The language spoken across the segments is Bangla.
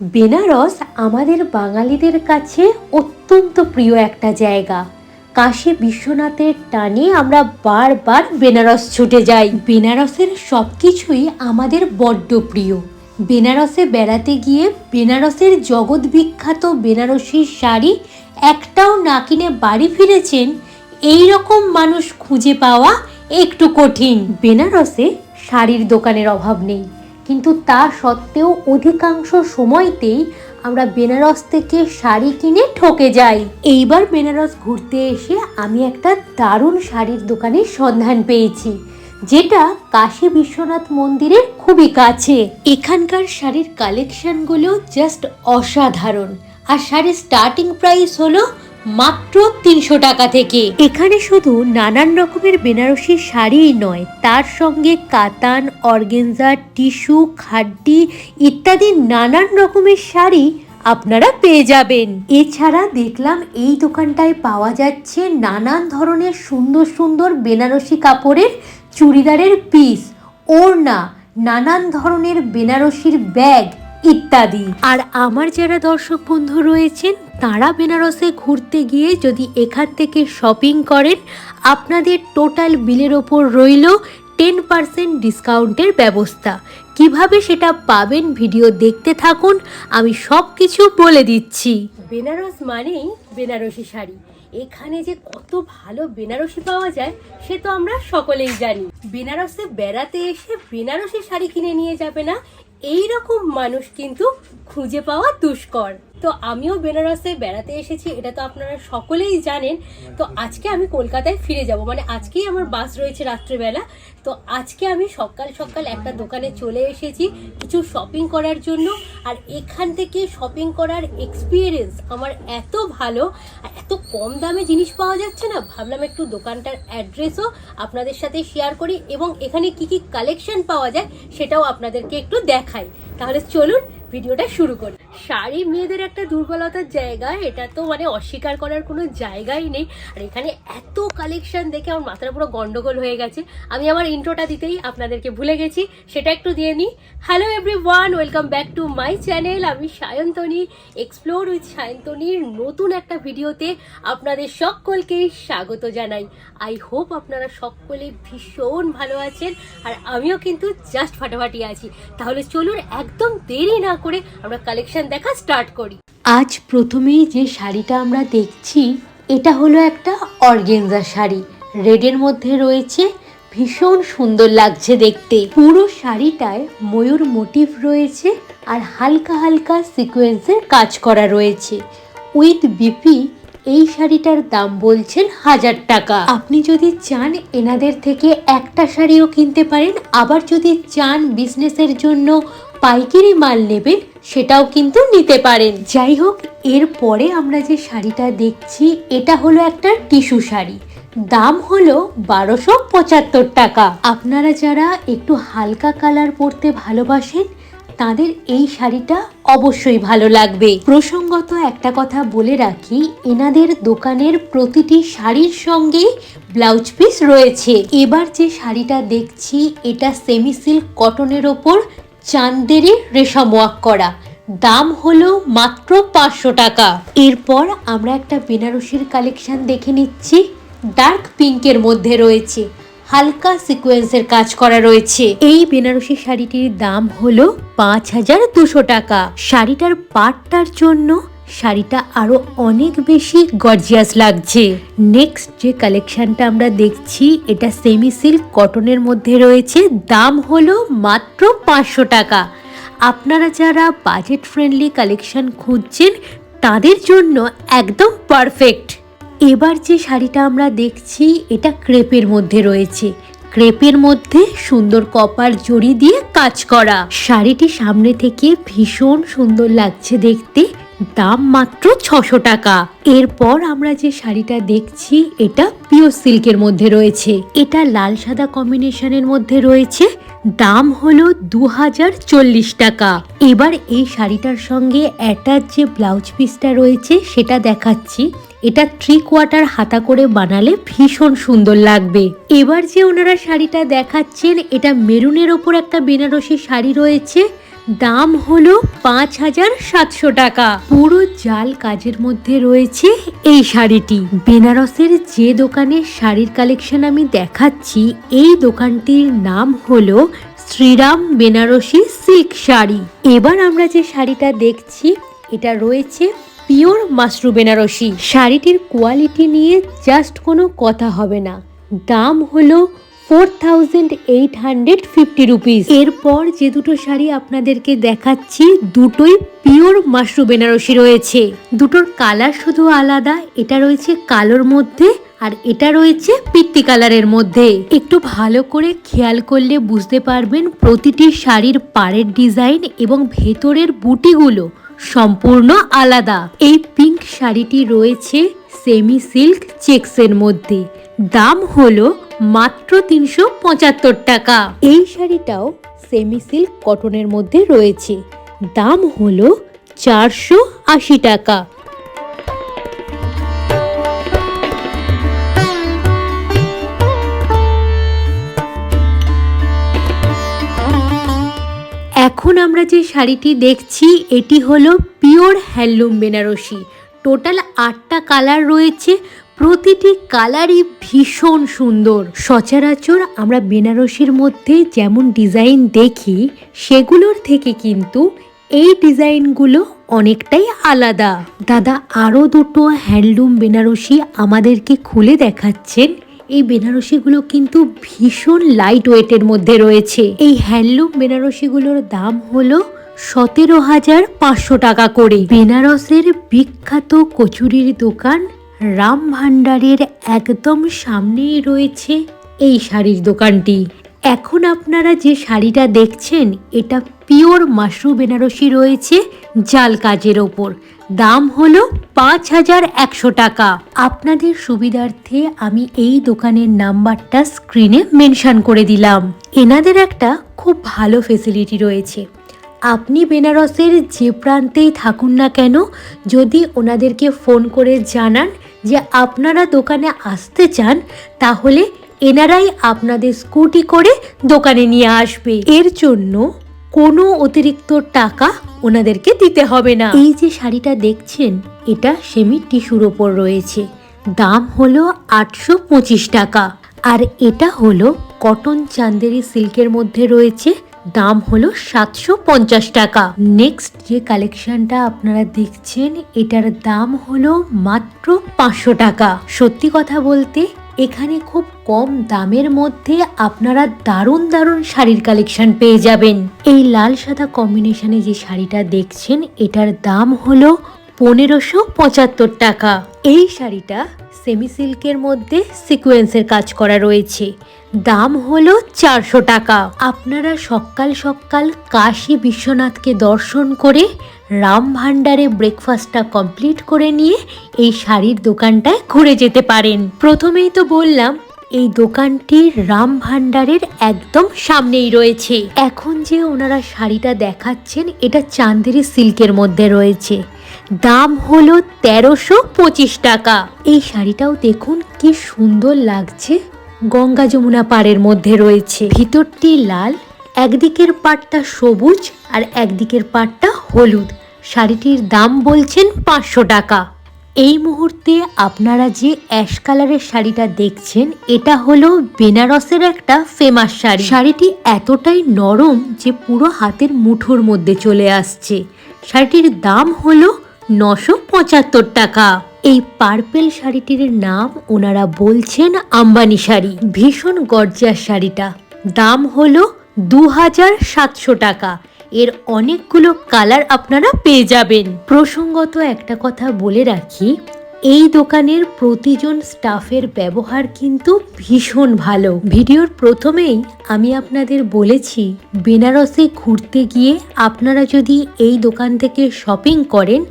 বেনারস আমাদের বাঙালিদের কাছে অত্যন্ত প্রিয় একটা জায়গা। কাশী বিশ্বনাথের টানে আমরা বারবার বেনারস ছুটে যাই। বেনারসের সব কিছুই আমাদের বড্ড প্রিয়। বেনারসে বেড়াতে গিয়ে বেনারসের জগৎ বিখ্যাত বেনারসি শাড়ি একটাও না কিনে বাড়ি ফিরেছেন এই রকম মানুষ খুঁজে পাওয়া একটু কঠিন। বেনারসে শাড়ির দোকানের অভাব নেই। কিন্তু তা সত্ত্বেও অধিকাংশ সময়তেই আমরা বেনারস থেকে শাড়ি কিনে ঠকে যাই। এইবার বেনারস ঘুরতে এসে আমি একটা দারুণ শাড়ির দোকানের সন্ধান পেয়েছি, যেটা কাশী বিশ্বনাথ মন্দিরের খুবই কাছে। এখানকার শাড়ির কালেকশনগুলো জাস্ট অসাধারণ। আর শাড়ির স্টার্টিং প্রাইস হলো মাত্র তিনশো টাকা থেকে। এখানে শুধু নানান রকমের বেনারসি শাড়িই নয়, তার সঙ্গে কাতান, অর্গেনজা, টিস্যু, খাড্ডি ইত্যাদি নানান রকমের শাড়ি আপনারা পেয়ে যাবেন। এছাড়া দেখলাম এই দোকানটায় পাওয়া যাচ্ছে নানান ধরনের সুন্দর সুন্দর বেনারসি কাপড়ের চুড়িদারের পিস, ওড়না, নানান ধরনের বেনারসির ব্যাগ ইত্যাদি। আর আমার যারা দর্শক বন্ধু রয়েছেন তারা বেনারসে ঘুরতে গিয়ে যদি এখান থেকে শপিং করেন, আপনাদের টোটাল বিলের ওপর রইল টেন পার্সেন্ট ডিসকাউন্টের ব্যবস্থা। কীভাবে সেটা পাবেন ভিডিও দেখতে থাকুন, আমি সব কিছু বলে দিচ্ছি। বেনারস মানেই বেনারসি শাড়ি। এখানে যে কত ভালো বেনারসি পাওয়া যায়, সে তো আমরা সকলেই জানি। বেনারসে বেড়াতে এসে বেনারসি শাড়ি কিনে নিয়ে যাবে না এই রকম মানুষ কিন্তু খুঁজে পাওয়া দুষ্কর। তো আমিও বেনারসে বেড়াতে এসেছি এটা তো আপনারা সকলেই জানেন। তো আজকে আমি কলকাতায় ফিরে যাব। মানে আজকেই আমার বাস রয়েছে রাত্রেবেলা। তো আজকে আমি সকাল সকাল একটা দোকানে চলে এসেছি কিছু শপিং করার জন্য। আর এখান থেকে শপিং করার এক্সপিরিয়েন্স আমার এত ভালো আর এত কম দামে জিনিস পাওয়া যাচ্ছে না। ভাবলাম একটু দোকানটার অ্যাড্রেসও আপনাদের সাথে শেয়ার করি এবং এখানে কি কি কালেকশন পাওয়া যায় সেটাও আপনাদেরকে একটু দেখাই। তাহলে চলুন ভিডিওটা শুরু করি। শাড়ি মেয়েদের একটা দুর্বলতার জায়গা, এটা তো মানে অস্বীকার করার কোনো জায়গাই নেই। আর এখানে এত কালেকশন দেখে আমার মাথার পুরো গন্ডগোল হয়ে গেছে। আমি আমার ইন্ট্রোটা দিতেই আপনাদেরকে ভুলে গেছি, সেটা একটু দিয়ে নিই। Hello everyone welcome back to my channel আমি সায়ন্তনী এক্সপ্লোর উইথ সায়ন্তনীর নতুন একটা ভিডিওতে আপনাদের সকলকেই স্বাগত জানাই। আই হোপ আপনারা সকলে ভীষণ ভালো আছেন, আর আমিও কিন্তু জাস্ট ফাটাফাটি আছি। তাহলে চলুন একদম দেরি না করে আমরা কালেকশন দেখা স্টার্ট করি। আজ প্রথমেই যে শাড়িটা আমরা দেখছি, এটা হলো একটা অর্গেনজা শাড়ি। রেডের মধ্যে রয়েছে, ভীষণ সুন্দর লাগছে দেখতে। পুরো শাড়িটায় ময়ূর মোটিভ রয়েছে আর হালকা হালকা সিকোয়েন্সের কাজ করা রয়েছে। উইথ বিপি এই শাড়িটার দাম বলছেন হাজার টাকা। আপনি যদি চান এনাদের থেকে একটা শাড়িও কিনতে পারেন, আবার যদি চান বিজনেসের জন্য পাইকারি মাল নেবেন সেটাও কিন্তু নিতে পারেন। যাই হোক এরপরে আমরা যে শাড়িটা দেখছি, এটা হলো একটা টিস্যু শাড়ি। দাম হলো বারোশো পঁচাত্তর টাকা। আপনারা যারা একটু হালকা কালার পরতে ভালোবাসেন, তাদের এই শাড়িটা অবশ্যই ভালো লাগবে। প্রসঙ্গত একটা কথা বলে রাখি, এনাদের দোকানের প্রতিটি শাড়ির সঙ্গে ব্লাউজ পিস রয়েছে। এবার যে শাড়িটা দেখছি, এটা সেমি সিল্ক কটনের ওপর চান্দেরি রেশম ওয়াক করা। দাম হলো মাত্র পাঁচশো টাকা। এরপর আমরা একটা বেনারসির কালেকশন দেখে নিচ্ছি। ডার্ক পিঙ্কের মধ্যে রয়েছে। হালকা সিকোয়েন্সের কাজ করা রয়েছে। এই বেনারসি শাড়িটির দাম হলো পাঁচ হাজার দুশো টাকা। শাড়িটার পাটটার জন্য শাড়িটা আরও অনেক বেশি গর্জিয়াস লাগছে। নেক্সট যে কালেকশনটা আমরা দেখছি, এটা সেমি সিল্ক কটনের মধ্যে রয়েছে। দাম হলো মাত্র পাঁচশো টাকা। আপনারা যারা বাজেট ফ্রেন্ডলি কালেকশন খুঁজছেন, তাদের জন্য একদম পারফেক্ট এবার যে শাড়িটা আমরা দেখছি, এটা ক্রেপের মধ্যে রয়েছে। ক্রেপের মধ্যে সুন্দর কপার জড়ি দিয়ে কাজ করা। শাড়িটি সামনে থেকে ভীষণ সুন্দর লাগছে দেখতে। দাম মাত্র ছশো টাকা। এরপর আমরা যে শাড়িটা দেখছি, এটা পিওর সিল্কের মধ্যে রয়েছে। এটা লাল সাদা কম্বিনেশনের মধ্যে রয়েছে। দাম হলো দু হাজার চল্লিশ টাকা। এবার এই শাড়িটার সঙ্গে অ্যাটাচ যে ব্লাউজ পিসটা রয়েছে, সেটা দেখাচ্ছি। এটা থ্রি কোয়ার্টার হাতা করে বানালে ভীষণ সুন্দর লাগবে। এবার যে ওনারা শাড়িটা দেখাচ্ছেন, এটা মেরুনের ওপর একটা বেনারসি শাড়ি রয়েছে। দাম হলো পাঁচ হাজার সাতশো টাকা। পুরো জাল কাজের মধ্যে রয়েছে এই শাড়িটি। বেনারসের যে দোকানে শাড়ির কালেকশন আমি দেখাচ্ছি, এই দোকানটির নাম হলো শ্রীরাম বেনারসি সিল্ক শাড়ি। এবার আমরা যে শাড়িটা দেখছি, এটা রয়েছে পিওর মাশরু বেনারসি। শাড়িটির কোয়ালিটি নিয়ে জাস্ট কোনো কথা হবে না। দাম হলো four thousand eight hundred fifty rupees এরপর যে দুটো শাড়ি আপনাদেরকে দেখাচ্ছি, দুটোই পিওর মাশরু বেনারসি রয়েছে। দুটোর কালার শুধু আলাদা, এটা রয়েছে কালোর মধ্যে আর এটা রয়েছে পিত্তি কালারের মধ্যে। একটু ভালো করে খেয়াল করলে বুঝতে পারবেন প্রতিটি শাড়ির পাড়ের ডিজাইন এবং ভেতরের বুটিগুলো সম্পূর্ণ আলাদা। এই পিঙ্ক শাড়িটি রয়েছে সেমি সিল্ক চেক্সের মধ্যে। দাম হলো মাত্র তিনশো পঁচাত্তর টাকা। এই শাড়িটাও সেমি সিল্ক কটনের মধ্যে রয়েছে। দাম হলো চারশো আশি টাকা। এখন আমরা যে শাড়িটি দেখছি, এটি হলো পিওর হ্যান্ডলুম বেনারসি। টোটাল আটটা কালার রয়েছে। প্রতিটি কালারই ভীষণ সুন্দর। সচরাচর আমরা বেনারসির মধ্যে যেমন ডিজাইন দেখি, সেগুলোর থেকে কিন্তু এই ডিজাইনগুলো অনেকটাই আলাদা। দাদা, আরও দুটো হ্যান্ডলুম বেনারসি আমাদেরকে খুলে দেখাচ্ছেন। এই বেনারসিগুলো কিন্তু ভীষণ লাইট ওয়েটের মধ্যে রয়েছে। এই হ্যান্ডলুম বেনারসিগুলোর দাম হলো সতেরো হাজার পাঁচশো টাকা করে। বেনারসের বিখ্যাত কচুরির দোকান রাম ভান্ডারের একদম সামনেই রয়েছে এই শাড়ির দোকানটি। এখন আপনারা যে শাড়িটা দেখছেন, এটা পিওর মাশরু বেনারসি রয়েছে জাল কাজের ওপর। দাম হলো পাঁচ হাজার একশো টাকা। আপনাদের সুবিধার্থে আমি এই দোকানের নাম্বারটা স্ক্রিনে মেনশন করে দিলাম। এনাদের একটা খুব ভালো ফেসিলিটি রয়েছে। আপনি বেনারসের যে প্রান্তেই থাকুন না কেন, যদি ওনাদেরকে ফোন করে জানান যে আপনারা দোকানে আসতে চান, তাহলে এনারাই আপনাদের স্কুটি করে দোকানে নিয়ে আসবে। এর জন্য কোনো অতিরিক্ত টাকা ওনাদেরকে দিতে হবে না। এই যে শাড়িটা দেখছেন, এটা সেমি টিস্যুর ওপর রয়েছে। দাম হলো আটশো পঁচিশ টাকা। আর এটা হলো কটন চান্দেরি সিল্কের মধ্যে রয়েছে। দাম হলো সাতশো পঞ্চাশ টাকা। নেক্সট যে কালেকশনটা আপনারা দেখছেন, এটার দাম হলো মাত্র পাঁচশো টাকা। সত্যি কথা বলতে, এখানে খুব কম দামের মধ্যে আপনারা দারুণ দারুণ শাড়ির কালেকশন পেয়ে যাবেন। এই লাল সাদা কম্বিনেশনে যে শাড়িটা দেখছেন, এটার দাম হলো পনেরোশো পঁচাত্তর টাকা। এই শাড়িটা সেমি সিল্কের মধ্যে সিকোয়েন্সের কাজ করা রয়েছে। দাম হলো চারশো টাকা। আপনারা সকাল সকাল কাশী বিশ্বনাথকে দর্শন করে রাম ভান্ডারে ব্রেকফাস্টটা কমপ্লিট করে নিয়ে এই শাড়ির দোকানটায় ঘুরে যেতে পারেন। প্রথমেই তো বললাম, এই দোকানটি রাম ভান্ডারের একদম সামনেই রয়েছে। এখন যে ওনারা শাড়িটা দেখাচ্ছেন, এটা চান্দেরি সিল্কের মধ্যে রয়েছে। দাম হলো তেরোশো পঁচিশ টাকা। এই শাড়িটাও দেখুন কি সুন্দর লাগছে। গঙ্গা যমুনা পাড়ের মধ্যে রয়েছে। ভিতরটি লাল, একদিকের পাটটা সবুজ আর একদিকের পাটটা হলুদ। শাড়িটির দাম বলছেন পাঁচশো টাকা। এই মুহূর্তে আপনারা যে অ্যাশ কালারের শাড়িটা দেখছেন, এটা হলো বেনারসের একটা ফেমাস শাড়ি। শাড়িটি এতটাই নরম যে পুরো হাতের মুঠোর মধ্যে চলে আসছে। শাড়িটির দাম হলো নশো পঁচাত্তর টাকা। এই পার্পেল শাড়িটির নাম ওনারা বলছেন আম্বানি শাড়ি। ভীষণ গর্জিয়াস শাড়িটা। দাম হলো দু হাজার সাতশো টাকা। এর অনেকগুলো কালার আপনারা পেয়ে যাবেন। প্রসঙ্গত একটা কথা বলে রাখি, এই দোকানের প্রতিজন স্টাফের ব্যবহার কিন্তু ভীষণ ভালো। ভিডিওর প্রথমেই আমি আপনাদের বলেছি, বেনারসে ঘুরতে গিয়ে আপনারা যদি এই দোকান থেকে শপিং করেন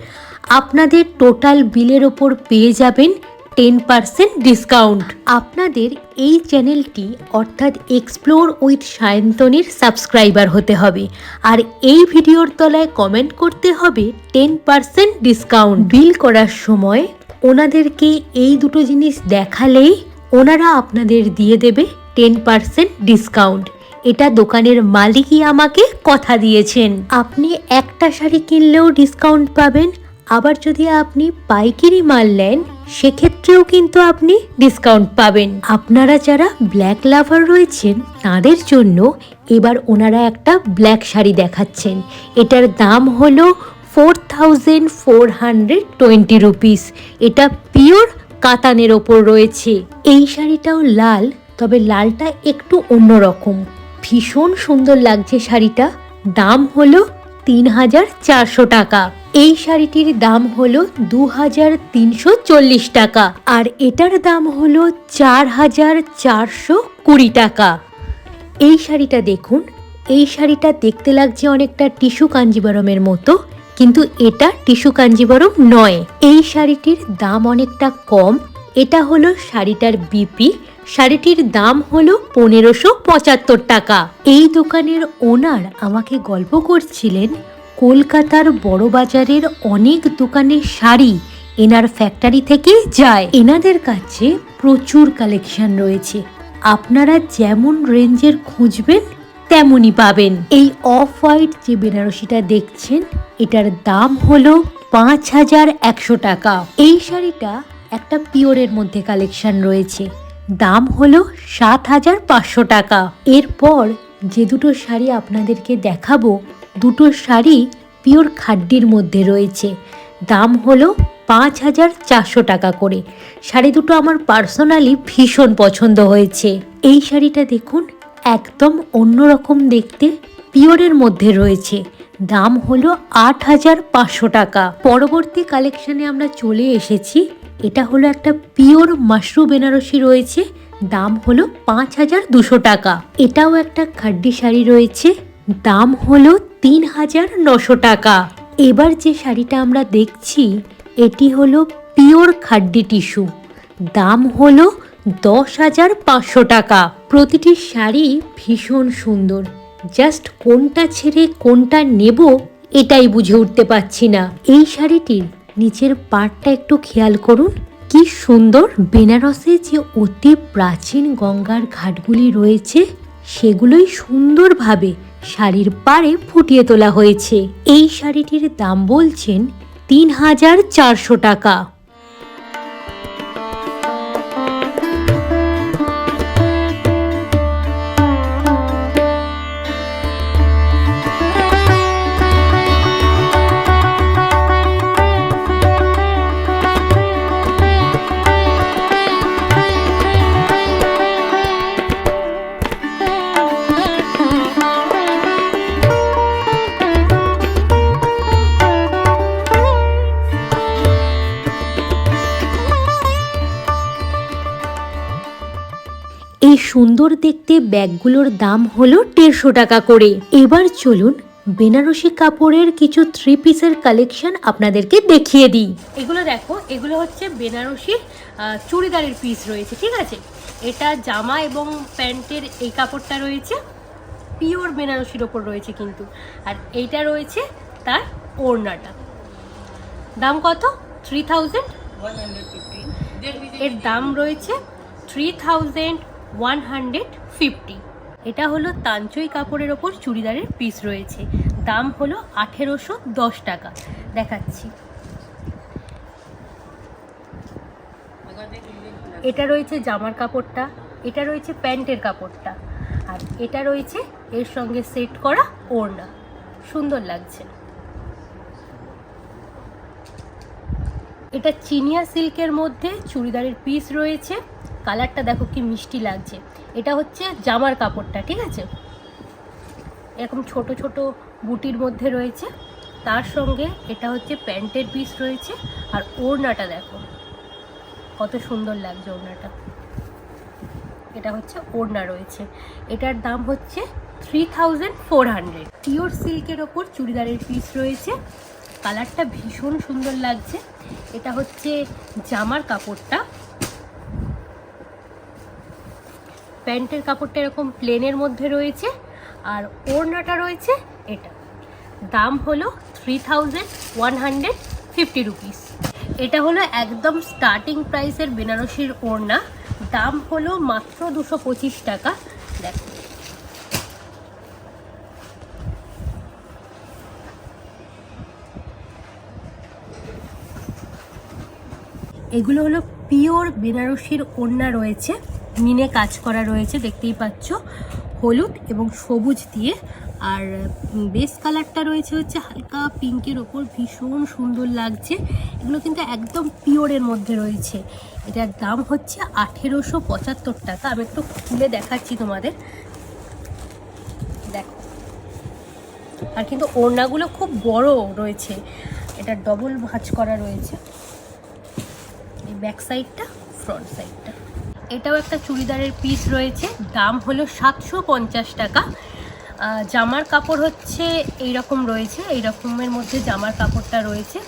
আপনাদের টোটাল বিলের ওপর পেয়ে যাবেন টেন পার্সেন্ট ডিসকাউন্ট আপনাদের এই চ্যানেলটি অর্থাৎ এক্সপ্লোর উইথ সায়ন্তনীর সাবস্ক্রাইবার হতে হবে। আর এই ভিডিওর তলায় কমেন্ট করতে হবে টেন পার্সেন্ট ডিসকাউন্ট বিল করার সময় ওনাদেরকে এই দুটো জিনিস দেখালেই ওনারা আপনাদের দিয়ে দেবে টেন পার্সেন্ট ডিসকাউন্ট এটা দোকানের মালিকই আমাকে কথা দিয়েছেন। আপনি একটা শাড়ি কিনলেও ডিসকাউন্ট পাবেন আবার যদি আপনি পাইকারি মাল নেন, সেক্ষেত্রেও কিন্তু আপনি ডিসকাউন্ট পাবেন। আপনারা যারা ব্ল্যাক লাভার রয়েছেন, তাদের জন্য এবার ওনারা একটা ব্ল্যাক শাড়ি দেখাচ্ছেন। এটার দাম হলো four thousand four hundred twenty rupees এটা পিওর কাতানের ওপর রয়েছে। এই শাড়িটাও লাল, তবে লালটা একটু অন্যরকম। ভীষণ সুন্দর লাগছে শাড়িটা। দাম হলো তিন হাজার চারশো টাকা। এই শাড়িটির দাম হলো দু হাজার তিনশো চল্লিশ টাকা আর এটার দাম হলো চার হাজার চারশো কুড়ি টাকা। এই শাড়িটা দেখুন, এই শাড়িটা দেখতে লাগছে অনেকটা টিস্যু কাঞ্জিবরমের মতো, কিন্তু এটা টিস্যু কাঞ্জিবরম নয়। এই শাড়িটির দাম অনেকটা কম, এটা হলো শাড়িটার বিপি শাড়িটির দাম হলো পনেরোশো পঁচাত্তর টাকা। এই দোকানের ওনার আমাকে গল্প করছিলেন, কলকাতার বড় বাজারের অনেক দোকানের শাড়ি এনার ফ্যাক্টরি থেকে যায়। এনাদের কাছে প্রচুর কালেকশন রয়েছে। আপনারা যেমন রেঞ্জের খুঁজবেন, তেমনই পাবেন। এই অফ হোয়াইট যে বেনারসিটা দেখছেন, এটার দাম হলো পাঁচ হাজার একশো টাকা। এই শাড়িটা একটা পিওরের মধ্যে কালেকশন রয়েছে। দাম হলো সাত হাজার পাঁচশো টাকা। এরপর যে দুটো শাড়ি আপনাদেরকে দেখাবো, দুটো শাড়ি পিওর খাড্ডির মধ্যে রয়েছে। দাম হলো পাঁচ হাজার চারশো টাকা করে। শাড়ি দুটো আমার পার্সোনালি ভীষণ পছন্দ হয়েছে। এই শাড়িটা দেখুন, একদম অন্যরকম দেখতে পিওরের মধ্যে রয়েছে। দাম হলো আট হাজার পাঁচশো টাকা। পরবর্তী কালেকশনে আমরা চলে এসেছি এটা হলো একটা পিওর মাশরু বেনারসি রয়েছে, দাম হলো পাঁচ হাজার দুশো টাকা। এটাও একটা খাড্ডি শাড়ি রয়েছে, দাম হলো তিন হাজার নশো টাকা। এবার যে শাড়িটা আমরা দেখছি, এটি হলো পিওর খাড্ডি টিস্যু, দাম হলো দশ হাজার পাঁচশো টাকা। প্রতিটি শাড়ি ভীষণ সুন্দর, জাস্ট কোনটা ছেড়ে কোনটা নেব এটাই বুঝে উঠতে পারছি না। এই শাড়িটির নিচের পাটটা একটু খেয়াল করুন। কি সুন্দর বেনারসে যে অতি প্রাচীন গঙ্গার ঘাটগুলি রয়েছে, সেগুলোই সুন্দরভাবে শাড়ির পাড়ে ফুটিয়ে তোলা হয়েছে। এই শাড়িটির দাম বলছেন তিন হাজার চারশো টাকা। সুন্দর দেখতে ব্যাগগুলোর দাম হলো দেড়শো টাকা করে। এবার চলুন বেনারসি কাপড়ের কিছু থ্রি পিসের কালেকশন আপনাদেরকে দেখিয়ে দিই। এগুলো দেখো এগুলো হচ্ছে বেনারসির আহ, চুড়িদারের পিস রয়েছে ঠিক আছে? এটা জামা এবং প্যান্টের এই কাপড়টা রয়েছে পিওর বেনারসির ওপর রয়েছে কিন্তু। আর এইটা রয়েছে তার ওড়নাটা। দাম কত? থ্রি থাউজেন্ড এর দাম রয়েছে three thousand one hundred fifty এটা হলো তাঞ্চই কাপড়ের ওপর চুড়িদারের পিস রয়েছে। দাম হলো আঠেরোশো দশ টাকা। দেখাচ্ছি। এটা রয়েছে জামার কাপড়টা, এটা রয়েছে প্যান্টের কাপড়টা, আর এটা রয়েছে এর সঙ্গে সেট করা ওড়না। সুন্দর লাগছে। এটা চিনিয়া সিল্কের মধ্যে চুড়িদারের পিস রয়েছে। কালারটা দেখো কি মিষ্টি লাগছে। এটা হচ্ছে জামার কাপড়টা, ঠিক আছে? এরকম ছোট ছোট বুটির মধ্যে রয়েছে। তার সঙ্গে এটা হচ্ছে প্যান্টের পিস রয়েছে। আর ওড়নাটা দেখো, কত সুন্দর লাগছে ওড়নাটা। এটা হচ্ছে ওড়না রয়েছে। এটার দাম হচ্ছে three thousand four hundred pure সিল্কের ওপর চুড়িদারের পিস রয়েছে। কালারটা ভীষণ সুন্দর লাগছে। এটা হচ্ছে জামার কাপড়টা। প্যান্টের কাপড়টা এরকম প্লেনের মধ্যে রয়েছে আর ওড়নাটা রয়েছে এটা। দাম হলো three thousand one hundred fifty rupees এটা হলো একদম স্টার্টিং প্রাইসের বেনারসির ওড়না। দাম হলো মাত্র দুশো পঁচিশ টাকা। দেখ। এগুলো হলো পিওর বেনারসির ওড়না রয়েছে। মিনে কাজ করা রয়েছে, দেখতেই পাচ্ছ। হলুদ এবং সবুজ দিয়ে। আর বেস কালারটা রয়েছে হচ্ছে হালকা পিঙ্কের ওপর। ভীষণ সুন্দর লাগছে। এগুলো কিন্তু একদম পিওরের মধ্যে রয়েছে। এটার দাম হচ্ছে আঠেরোশো পঁচাত্তর টাকা। আমি একটু খুলে দেখাচ্ছি তোমাদের। দেখো। আর কিন্তু ওড়নাগুলো খুব বড় রয়েছে। এটা ডবল ভাঁজ করা রয়েছে। এই ব্যাক সাইডটা ফ্রন্ট সাইডটা এটাও একটা চুড়িদারের পিস রয়েছে। দাম হলো সাতশো পঞ্চাশ টাকা। জামার কাপড় হচ্ছে এই রকম রয়েছে এই রকমের মধ্যে জামার কাপড়টা রয়েছে।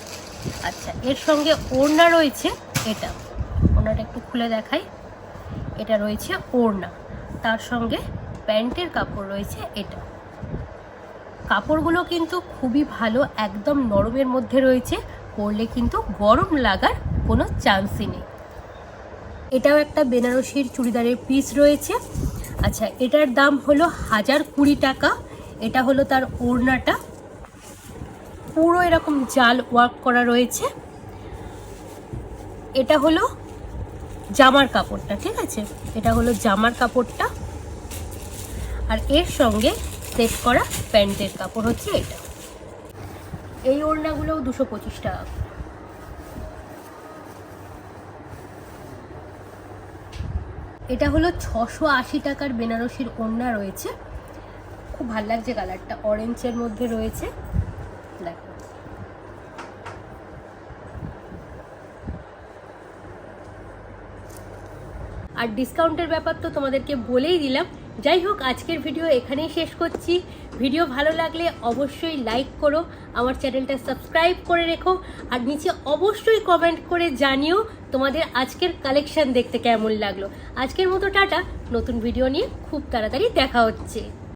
আচ্ছা এর সঙ্গে ওড়না রয়েছে, এটা। ওড়নাটা একটু খুলে দেখাই। এটা রয়েছে ওড়না। তার সঙ্গে প্যান্টের কাপড় রয়েছে, এটা। কাপড়গুলো কিন্তু খুবই ভালো, একদম নরমের মধ্যে রয়েছে। পরলে কিন্তু গরম লাগার কোনো চান্সই নেই। এটাও একটা বেনারসির চুড়িদারের পিস রয়েছে। আচ্ছা এটার দাম হলো হাজার কুড়ি টাকা। এটা হলো তার ওড়নাটা। পুরো এরকম জাল ওয়ার্ক করা রয়েছে। এটা হলো জামার কাপড়টা, ঠিক আছে? এটা হলো জামার কাপড়টা। আর এর সঙ্গে সেট করা প্যান্টের কাপড় হচ্ছে এটা। এই ওড়নাগুলোও দুশো পঁচিশ টাকা এটা হলো ছশো আশি টাকার বেনারসির ওড়না রয়েছে। খুব ভালো লাগছে কালারটা। অরেঞ্জের মধ্যে রয়েছে। দেখো। আর ডিসকাউন্টের ব্যাপার তো তোমাদেরকে বলেই দিলাম। যাই হোক আজকের ভিডিও এখানেই শেষ করছি। ভিডিও ভালো লাগলে অবশ্যই লাইক করো, আমার চ্যানেলটা সাবস্ক্রাইব করে রেখো, আর নিচে অবশ্যই কমেন্ট করে জানিও তোমাদের আজকের কালেকশন দেখতে কেমন লাগল। আজকের মতো টাটা, নতুন ভিডিও নিয়ে খুব তাড়াতাড়ি দেখা হচ্ছে।